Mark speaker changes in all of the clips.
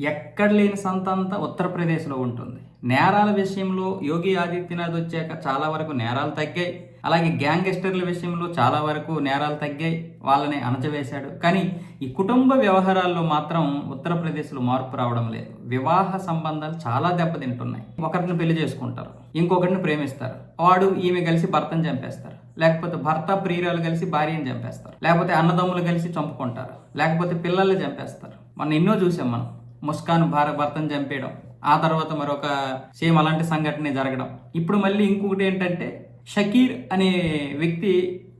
Speaker 1: ఎక్కడ లేని సంత అంతా ఉత్తరప్రదేశ్లో ఉంటుంది. నేరాల విషయంలో యోగి ఆదిత్యనాథ్ వచ్చాక చాలా వరకు నేరాలు తగ్గాయి. అలాగే గ్యాంగ్స్టర్ల విషయంలో చాలా వరకు నేరాలు తగ్గాయి. వాళ్ళని అణచివేశాడు. కానీ ఈ కుటుంబ వ్యవహారాల్లో మాత్రం ఉత్తరప్రదేశ్లో మార్పు రావడం లేదు. వివాహ సంబంధాలు చాలా దెబ్బతింటున్నాయి. ఒకరిని పెళ్ళి చేసుకుంటారు. ఇంకొకరిని ప్రేమిస్తారు. వాడు ఈమె కలిసి భర్తను చంపేస్తారు. లేకపోతే భర్త ప్రియురాలు కలిసి భార్యను చంపేస్తారు. లేకపోతే అన్నదమ్ములు కలిసి చంపుకుంటారు. లేకపోతే పిల్లల్ని చంపేస్తారు. మనం ఎన్నో చూసాం మనం. ముస్కాన్ భార భర్తను చంపేయడం ఆ తర్వాత మరొక సేమ్ అలాంటి సంఘటన జరగడం. ఇప్పుడు మళ్ళీ ఇంకొకటి ఏంటంటే షకీర్ అనే వ్యక్తి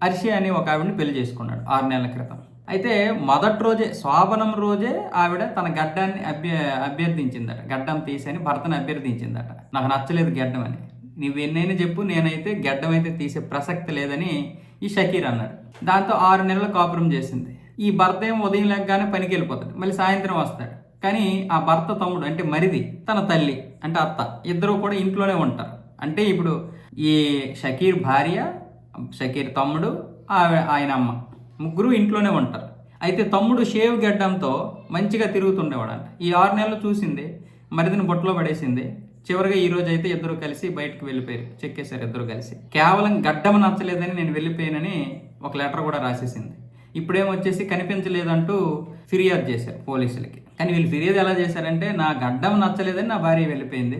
Speaker 1: అర్షి అనే ఒక ఆవిడని పెళ్ళి చేసుకున్నాడు ఆరు నెలల క్రితం. అయితే మొదటి రోజే శోభనం రోజే ఆవిడ తన గడ్డాన్ని అభ్య అభ్యర్థించిందట. గడ్డం తీసని భర్తను అభ్యర్థించిందట. నాకు నచ్చలేదు గడ్డం అని. నువ్వు ఎన్నైనా చెప్పు నేనైతే గడ్డం అయితే తీసే ప్రసక్తి లేదని ఈ షకీర్ అన్నాడు. దాంతో ఆరు నెలలు కాపురం చేసింది. ఈ భర్త ఏమో ఉదయం లేకగానే పనికి వెళ్ళిపోతాడు. మళ్ళీ సాయంత్రం వస్తాడు. కానీ ఆ భర్త తమ్ముడు అంటే మరిది తన తల్లి అంటే అత్త ఇద్దరు కూడా ఇంట్లోనే ఉంటారు. అంటే ఇప్పుడు ఈ షకీర్ భార్య షకీర్ తమ్ముడు ఆయన అమ్మ ముగ్గురు ఇంట్లోనే ఉంటారు. అయితే తమ్ముడు షేవ్ గడ్డంతో మంచిగా తిరుగుతుండేవాడంట. ఈ ఆరు నెలలు చూసింది మరిదిని బొట్టలో పడేసింది. చివరిగా ఈ రోజు అయితే ఇద్దరు కలిసి బయటకు వెళ్ళిపోయారు చెక్కేశారు ఇద్దరు కలిసి. కేవలం గడ్డం నచ్చలేదని నేను వెళ్ళిపోయానని ఒక లెటర్ కూడా రాసేసింది. ఇప్పుడేమొచ్చేసి కనిపించలేదంటూ ఫిర్యాదు చేశారు పోలీసులకి. కానీ వీళ్ళు ఫిర్యాదు ఎలా చేశారంటే నా గడ్డం నచ్చలేదని నా భార్య వెళ్ళిపోయింది.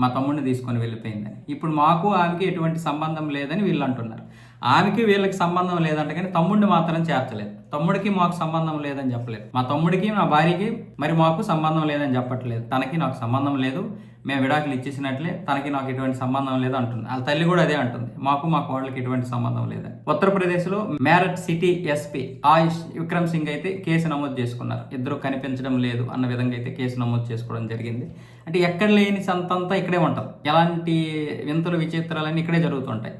Speaker 1: మా తమ్ముడిని తీసుకొని వెళ్ళిపోయిందని. ఇప్పుడు మాకు ఆమెకి ఎటువంటి సంబంధం లేదని వీళ్ళు అంటున్నారు. ఆమెకి వీళ్ళకి సంబంధం లేదంట కానీ తమ్ముడిని మాత్రం చేర్చలేదు. తమ్ముడికి మాకు సంబంధం లేదని చెప్పలేదు. మా తమ్ముడికి మా భార్యకి మరి మాకు సంబంధం లేదని చెప్పట్లేదు. తనకి నాకు సంబంధం లేదు. మేము విడాకులు ఇచ్చేసినట్లే తనకి నాకు ఎటువంటి సంబంధం లేదు అంటుంది. వాళ్ళ తల్లి కూడా అదే అంటుంది. మాకు మా కోడలకి ఎటువంటి సంబంధం లేదని. ఉత్తరప్రదేశ్లో మేరట్ సిటీ ఎస్పీ ఆయుష్ విక్రమ్ సింగ్ అయితే కేసు నమోదు చేసుకున్నారు. ఇద్దరు కనిపించడం లేదు అన్న విధంగా అయితే కేసు నమోదు చేసుకోవడం జరిగింది. అంటే ఎక్కడ లేని సంతంతా ఇక్కడే ఉంటుంది ఎలాంటి వింతలు విచిత్రాలన్నీ ఇక్కడే జరుగుతుంటాయి.